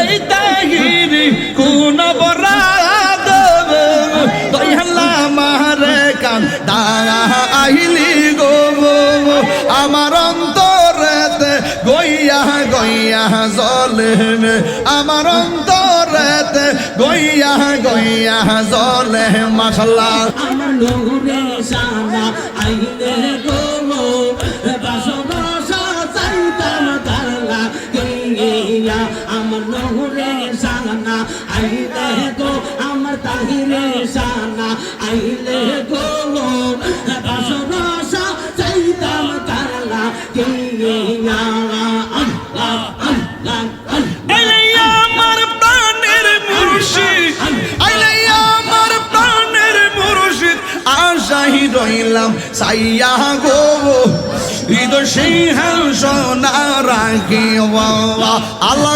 এই তাহির কোন বরাদ দয়াল্লা মারে কান আহিলি গো আমার অন্তরেতে গইয়া গইয়া জলে আমার অন্তরেতে গইয়া গইয়া জলে মাসাল্লাহ আমার নূরে সানা আইলে গো। নূরে সানা আইলে গো আমার তাহিরে সানা আইলে গো আমার প্রাণের মুর্শিদ আশাই রইলাম, সাইয়া গো। ঈদ সিংহাসন রাখি, বাবা। আল্লাহ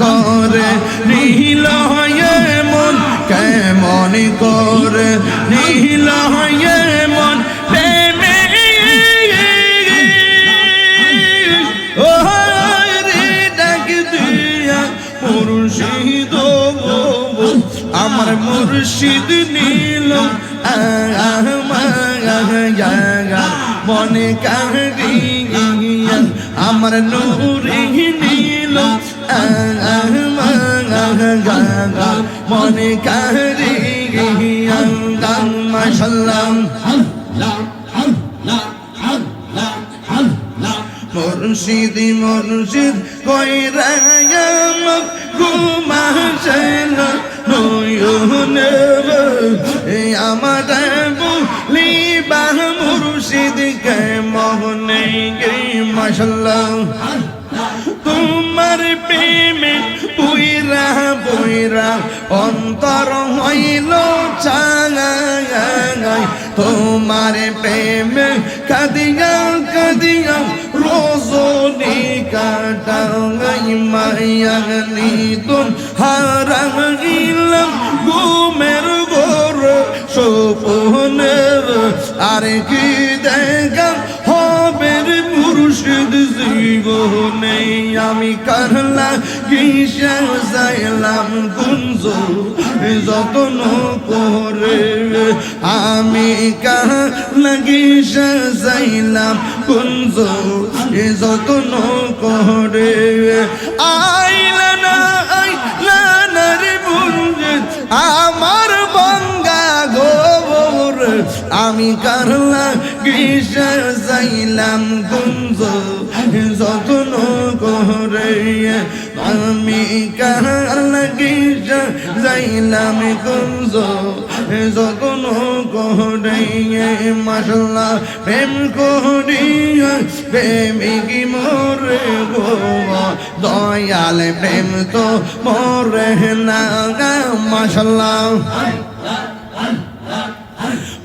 করে, নীল হয়ে মন কেমন করে? নীল হয়ে মন ও মুর্শিদ আমার মুর্শিদ নীল। মনে কারিয়া আমার নূরে নীল। মনে আল্লাহ আল্লাহ আল্লাহ মুর্শিদ মুর্শিদ কইরায়াম ঘুমাছেন নয়নে আমার বলিবা মুর্শিদ কে মোহনে গে মাশাল্লাহ তোমার প্রেমে পুইরা পুইরা অন্তর হইল চাঙাই তোমার প্রেমে কাদিয়া কাদিয়া রোজনি কাটাই মাইয়া মায়ানি তুম হারাইলাম ঘুমের গোর সোপনের আর কি করলা কিসে যাইলাম কুঞ্জ যতন করে আমি কাহলা কিসে যাইলাম কুঞ্জ যতন করে আইলা না রে বুঞ্জ আমার বঙ্গা গোবর আমি কারলা গ্রীষ্ম যাইলাম গুঞ্জ যতন করে আমি কারলা গ্রীষ্ম যাইলাম গুঞ্জ যতন করে মশলা প্রেম করিয়া প্রেমিক মোরে গো দয়াল প্রেম তো মোরে না মশলা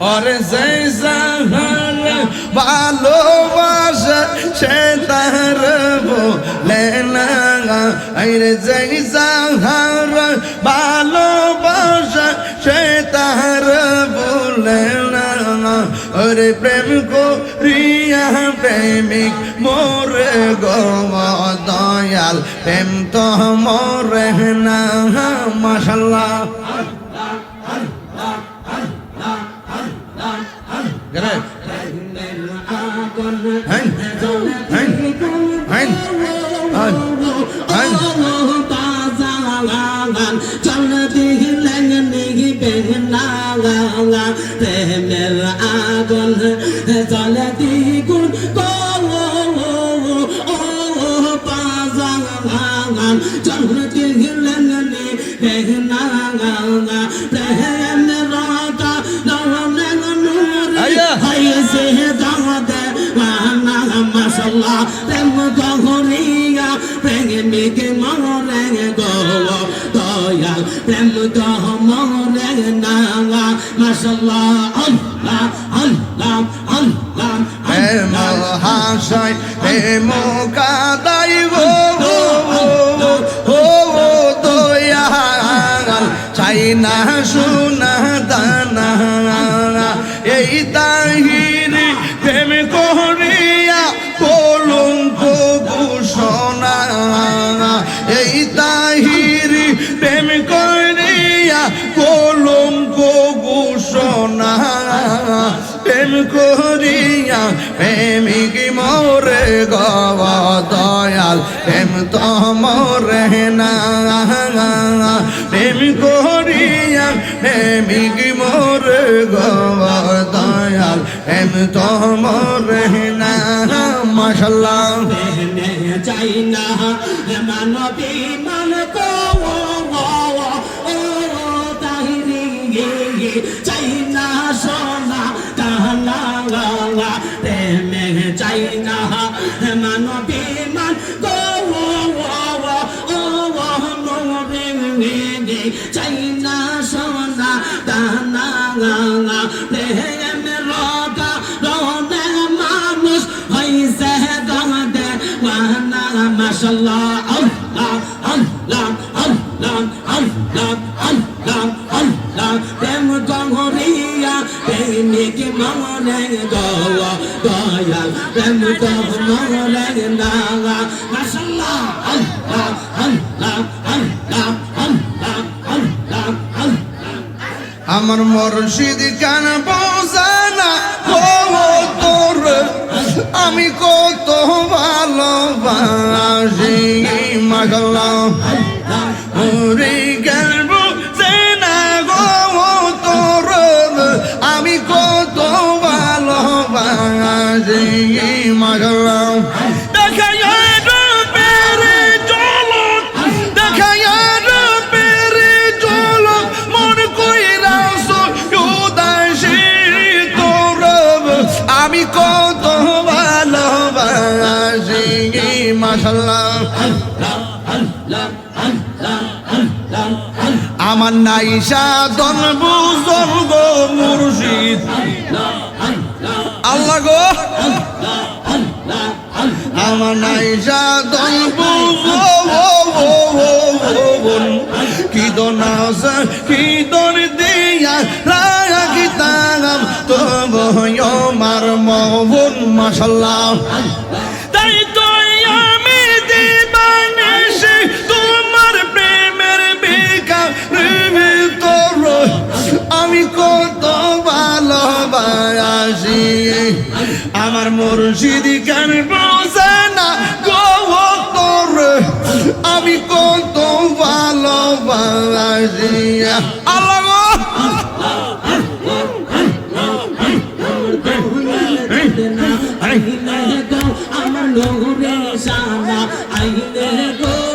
और जैसा हर আরে জৈসা হার ভালোবাসা, সে তার বলেনা ওরে প্রেম করিয়া প্রেমিক মোরে দয়াল, প্রেম তো মোরে না মাশাল্লাহ Correct. Hein? Hein? Hein? প্রেমের আগুন চল দ্বিগুণ পাজান চল দিলেন নিবে না প্রেমের রাতা দৌলেন নূরে আয়া। হয়েছে দাওয়াতে মাশাল্লাহ প্রেম প্রেমিক মরে গো দয়াল প্রেম তো মরে না মাশাল্লাহ আল্লাহ আল্লাহ আল্লাহ প্রেম হাসাই প্রেম কাদাই গো। ও দয়াল চাই না সোনা দানা। এই তাহিরি প্রেমিক মোরে গব দয়াল, প্রেম তো মরে না। প্রেম করিয়া প্রেমিক মোরে গব দয়াল, প্রেম তো মরে না। প্রেমে চাই না মানবী মান না মানবী মান কো ও চাই না সোনা দানা প্রেমিক মনে গো দয়াল প্রেম গঙ্গরে না মাশাল্লাহ আল্লাহ আল্লাহ আল্লাহ আল্লাহ আল্লাহ আল্লাহ। আমার মরশিদ কান বোঝানা ও তোর আমি কত ভালোবাসি। মাগলা ওরে আমার নাইসা দন বুঝল গো মুর্শিদ। আল্লাহ গো। আমার নাইসা দন বুঝল কি দন কি দন দিয়া কি তাগাম তবু আমার মহন মাসাল্লাহ মুর্শিদ কেন বোঝে না? গো তোর, আমি কত ভালোবাসি আল্লাহ আমার লোরে সানা আইলে গো।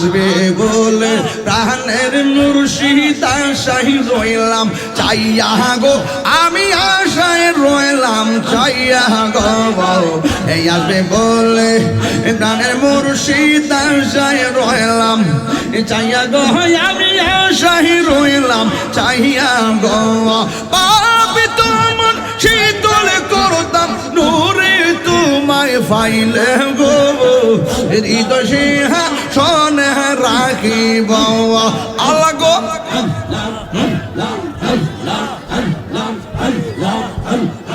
আসবে বলে প্রাণের মুর্শিদ আশাই রইলাম, চাইয়া গো, আমি আশায় রইলাম, চাইয়া গো এই আসবে বলে প্রাণের মুর্শিদ আশায় রইলাম চাইয়া গো, আমি আশায় রইলাম, চাইয়া গো। পাপি তোমার শীতল করতাম, নূরে তোমায় ফাইলে গো হৃদয় সিংহা সনে রাখিব। আল্লাহ গো।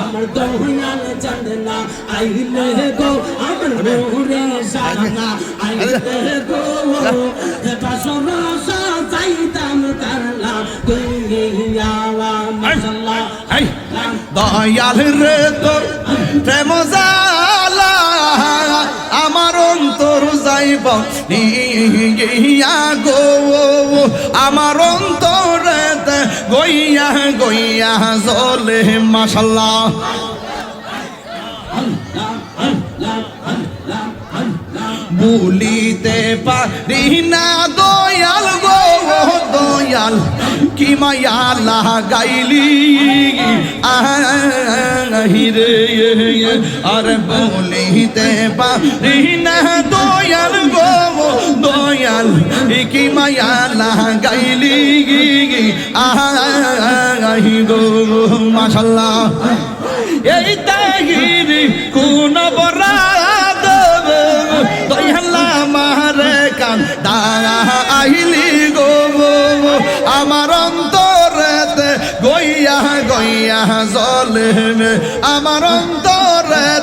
আমার গহনাল চন্দনা আইলে গো আমার মোরে জানা আইলে গো। হে পাশর সাইতাম কারলা তুমি আওয়া মশলা দয়াল রে তোর প্রেম নিয়া গো। আমার অন্তরে গইয়া গইয়া জলে মাশাল্লাহ। বলিতে পারি না দয়াল গো, দয়াল। কি মায়া লাগাইলি আহিরে আর বলিতে পারি না গো, দয়াল, কি মায়া লাগাইলি আহি গো মাশাল্লাহ। এই তাহির কোন বরাদ দয়াল্লা মারে কান দাইলি গো আমার অন্তরেতে গইয়া গইয়া জলে আমার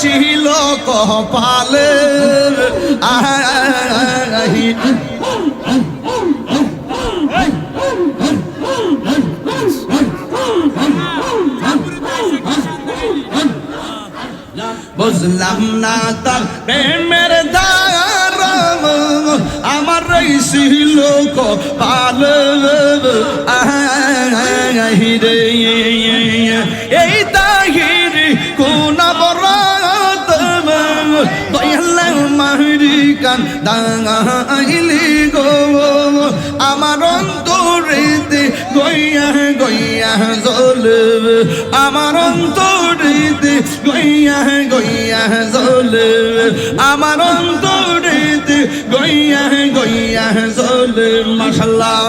ছিল কপালে বুঝলাম না তার প্রেমের ধারা আমার ছিল কপালে আহি রে এই তাহির কোন বরাত দয়াল মাহরি কান দাইলি গো। আমার অন্তরেতে গইয়া গইয়া জল আমার অন্তরেতে গইয়া গইয়া জল আমার অন্তরেতে গইয়া গইয়া জল মাশাল্লাহ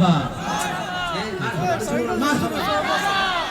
মারহাবা। মারহাবা।